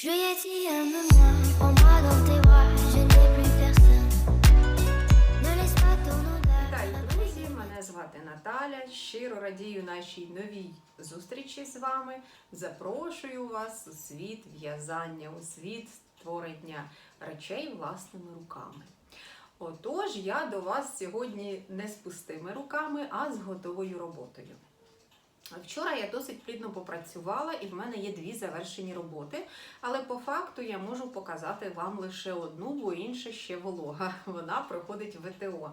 Juillet, aime-moi, prends-moi dans tes bras, je n'ai plus personne. Ne laisse pas ton. Наталя. Щиро радію нашій новій зустрічі з вами. Запрошую вас у світ в'язання, у світ створення речей власними руками. Отож, я до вас сьогодні не з пустими руками, а з готовою роботою. Вчора я досить плідно попрацювала, і в мене є дві завершені роботи. Але по факту я можу показати вам лише одну, бо інша ще волога. Вона проходить ВТО.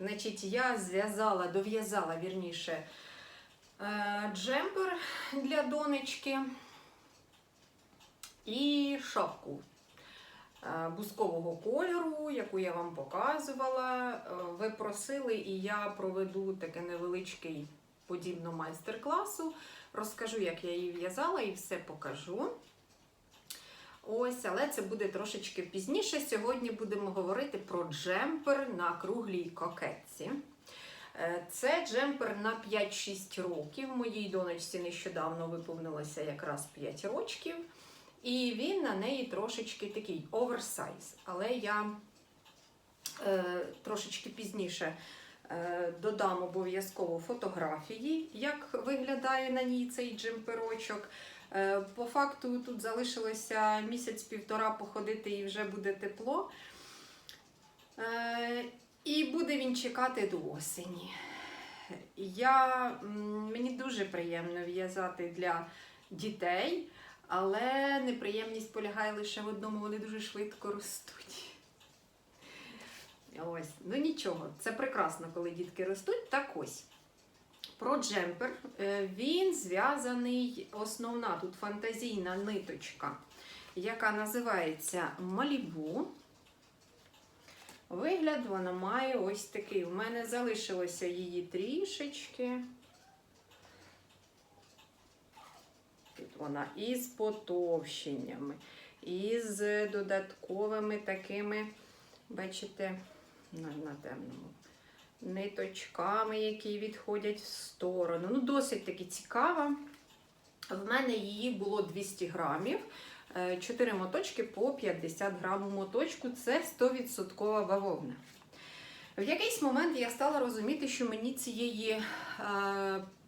Значить, я зв'язала, дов'язала вірніше е, джемпер для донечки і шапку е, бускового кольору, яку я вам показувала. Е, Ви просили, і я проведу таке невеличкий подібно майстер-класу. Розкажу, як я її в'язала, і все покажу. Ось, але це буде трошечки пізніше. Сьогодні будемо говорити про джемпер на круглій кокетці. Е, Це джемпер на 5-6 років. Моїй донечці нещодавно виповнилося якраз 5 років. І він на неї трошечки такий оверсайз. Але я е, трошечки пізніше додам обов'язково фотографії, як виглядає на ній цей джемперочок. Е, По факту тут залишилося місяць-півтора походити і вже буде тепло. Е, І буде він чекати до осені. Я, мені дуже приємно в'язати для дітей, але неприємність полягає лише в одному, вони дуже швидко ростуть. Ось, ну нічого, це прекрасно, коли дітки ростуть. Так ось. Про джемпер. Е, Він зв'язаний, основна тут фантазійна ниточка, яка називається Малібу. Вигляд вона має ось такий. У мене залишилося її трішечки. Тут вона із потовщеннями, із додатковими такими, бачите, на, на темному ниточками, які відходять в сторону. Ну, досить таки цікава. В мене її було 200 грамів. 4 моточки по 50 грам моточку. Це 100% бавовна. В якийсь момент я стала розуміти, що мені цієї е,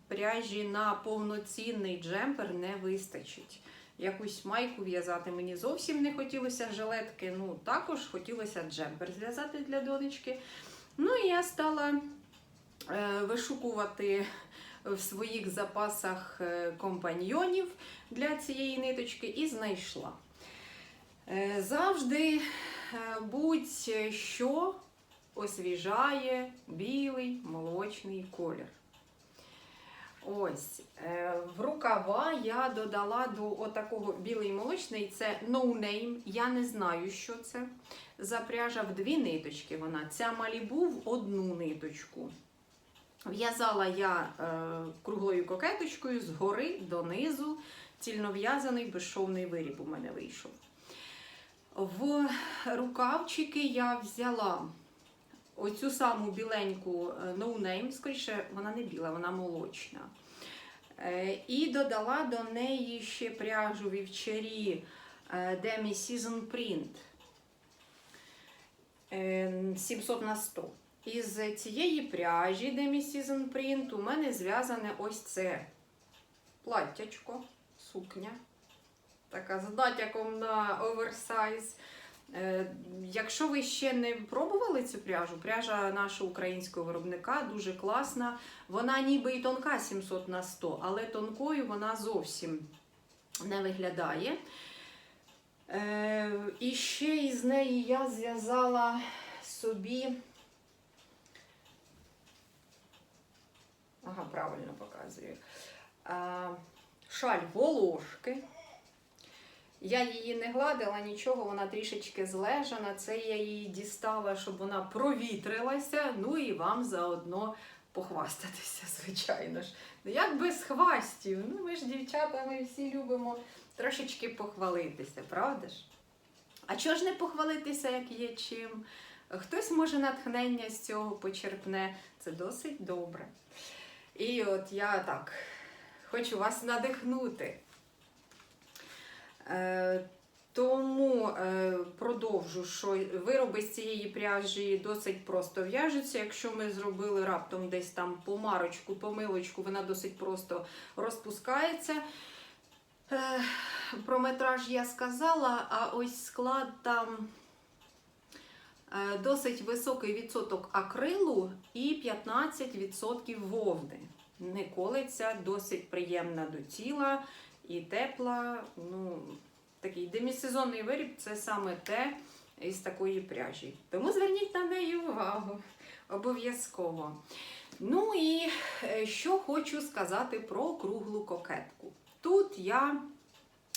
пряжі на повноцінний джемпер не вистачить. Якусь майку в'язати мені зовсім не хотілося жилетки. Ну, також хотілося джемпер зв'язати для донечки. Ну і я стала е, вишукувати в своїх запасах е, компаньйонів для цієї ниточки і знайшла. Е, Завжди е, будь-що освіжає білий молочний колір. Ось, е, в рукава я додала до отакого білий молочний, це no name. Я не знаю, що це. За пряжа в дві ниточки вона. Ця малібу в одну ниточку. В'язала я е, круглою кокеточкою згори донизу. Цільнов'язаний безшовний виріб у мене вийшов. В рукавчики я взяла оцю саму біленьку е, no name, скоріше, вона не біла, вона молочна. Е, І додала до неї ще пряжу вівчарі е, Demi Season Print е, 700 на 100. Із цієї пряжі Demi Season Print у мене зв'язане ось це платтячко, сукня. Така з натяком на оверсайз. Е, Якщо ви ще не пробували цю пряжу, пряжа нашого українського виробника дуже класна. Вона ніби і тонка 700 на 100, але тонкою вона зовсім не виглядає. Е, І ще із неї я зв'язала собі. Ага, правильно показую. Шаль волошки. Я її не гладила, нічого, вона трішечки злежана. Це я її дістала, щоб вона провітрилася. Ну і вам заодно похвастатися, звичайно ж. Ну як без хвастів? Ну ми ж дівчата, ми всі любимо трошечки похвалитися, правда ж? А чого ж не похвалитися, як є чим? Хтось може натхнення з цього почерпне. Це досить добре. І от я так хочу вас надихнути. Е, Тому е, продовжу, що вироби з цієї пряжі досить просто в'яжуться. Якщо ми зробили раптом десь там помарочку, помилочку, вона досить просто розпускається. Е, про метраж я сказала, а ось склад там досить високий відсоток акрилу і 15% вовни. Не колиться, досить приємна до тіла і тепла. Ну, такий демісезонний виріб це саме те із такої пряжі. Тому зверніть на неї увагу обов'язково. Ну і е, що хочу сказати про круглу кокетку. Тут я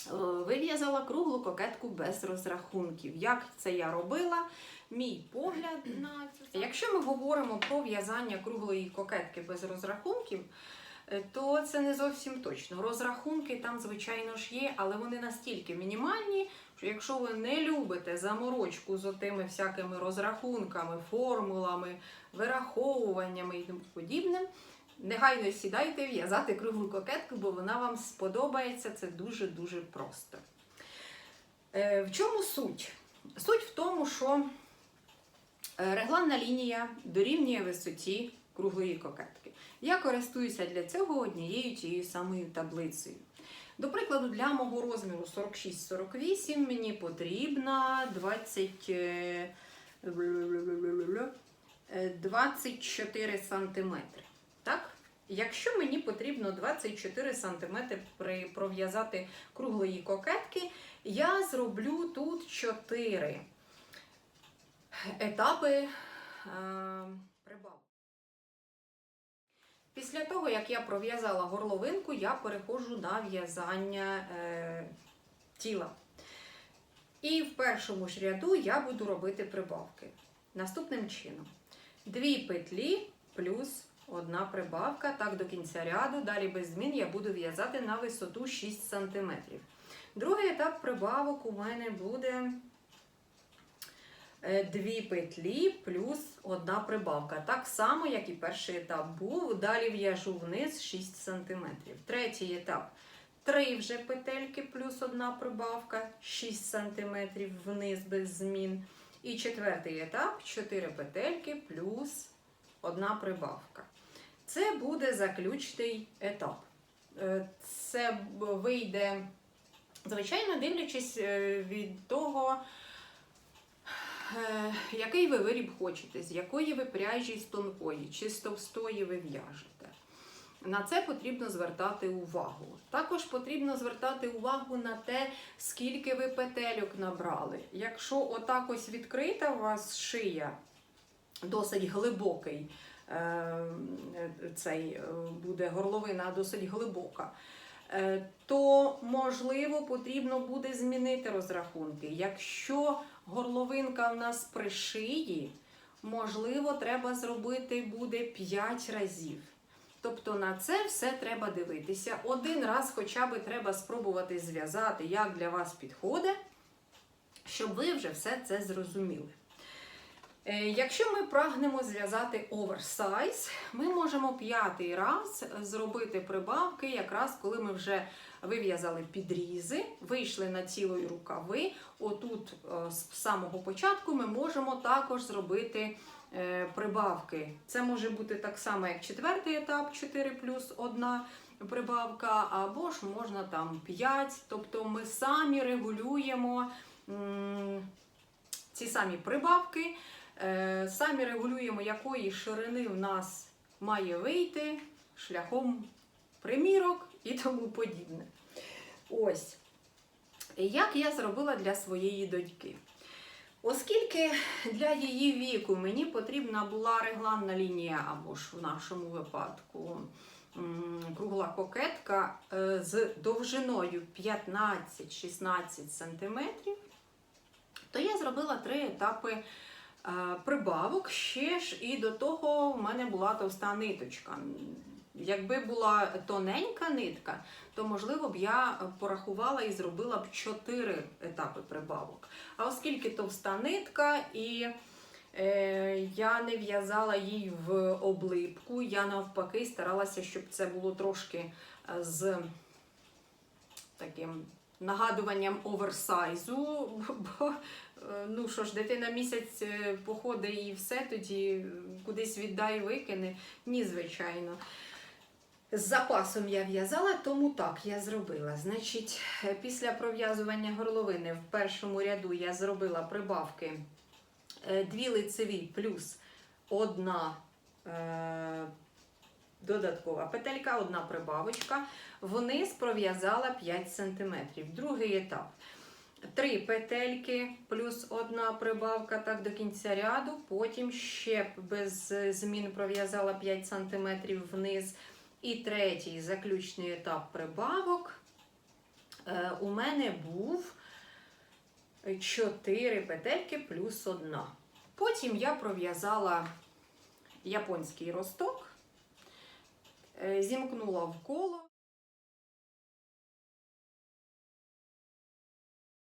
е, вив'язала круглу кокетку без розрахунків. Як це я робила? Мій погляд на цю. Якщо ми говоримо про в'язання круглої кокетки без розрахунків, то це не зовсім точно. Розрахунки там, звичайно ж, є, але вони настільки мінімальні, що якщо ви не любите заморочку з отими всякими розрахунками, формулами, вираховуваннями і тому подібним, негайно сідайте в'язати круглу кокетку, бо вона вам сподобається. Це дуже-дуже просто. Е, в чому суть? Суть в тому, що е, регланна лінія дорівнює висоті круглої кокетки. Я користуюся для цього однією тією самою таблицею. До прикладу, для мого розміру 46-48 мені потрібна 20, е, 24 сантиметри. Так? Якщо мені потрібно 24 см пров'язати круглої кокетки, я зроблю тут 4 етапи е, прибавки. Після того, як я пров'язала горловинку, я переходжу на в'язання е, тіла. І в першому ж ряду я буду робити прибавки. Наступним чином: дві петлі плюс одна прибавка, так до кінця ряду. Далі без змін я буду в'язати на висоту 6 см. Другий етап прибавок у мене буде дві петлі плюс одна прибавка. Так само, як і перший етап був. Далі в'яжу вниз 6 см. Третій етап. Три вже петельки плюс одна прибавка, 6 см вниз без змін. І четвертий етап 4 петельки плюс одна прибавка. Це буде заключний етап. Е, Це вийде, звичайно, дивлячись е, від того, е, який ви виріб хочете, з якої ви пряжі з тонкої, чи з товстої ви в'яжете. На це потрібно звертати увагу. Також потрібно звертати увагу на те, скільки ви петельок набрали. Якщо отак ось відкрита у вас шия, досить глибокий, е, цей е, буде горловина досить глибока, е, то можливо потрібно буде змінити розрахунки. Якщо горловинка в нас при шиї, можливо, треба зробити буде 5 разів. Тобто на це все треба дивитися. Один раз хоча б треба спробувати зв'язати, як для вас підходить, щоб ви вже все це зрозуміли. Е, Якщо ми прагнемо зв'язати оверсайз, ми можемо п'ятий раз зробити прибавки, якраз коли ми вже вив'язали підрізи, вийшли на цілої рукави. Отут е, з самого початку ми можемо також зробити е, прибавки. Це може бути так само, як четвертий етап, 4 плюс 1 прибавка, або ж можна там 5. Тобто ми самі регулюємо ці самі прибавки. Е, Самі регулюємо, якої ширини в нас має вийти шляхом примірок і тому подібне. Ось. Як я зробила для своєї доньки. Оскільки для її віку мені потрібна була регланна лінія, або ж в нашому випадку кругла кокетка е, з довжиною 15-16 см, то я зробила три етапи прибавок. Ще ж і до того в мене була товста ниточка. Якби була тоненька нитка, то можливо б я порахувала і зробила б 4 етапи прибавок. А оскільки товста нитка і е, я не в'язала їй в облипку, я навпаки старалася, щоб це було трошки е, з таким нагадуванням оверсайзу, бо е, ну що ж, дитина місяць е, походить і все, тоді кудись віддай викине. Ні, звичайно. З запасом я в'язала, тому так я зробила. Значить, е, після пров'язування горловини в першому ряду я зробила прибавки дві лицеві плюс одна додаткова петелька, одна прибавочка. Вниз пров'язала 5 см. Другий етап. Три петельки плюс одна прибавка так до кінця ряду. Потім ще без змін пров'язала 5 см вниз. І третій заключний етап прибавок е, у мене був 4 петельки плюс одна. Потім я пров'язала японський росток, зімкнула в коло.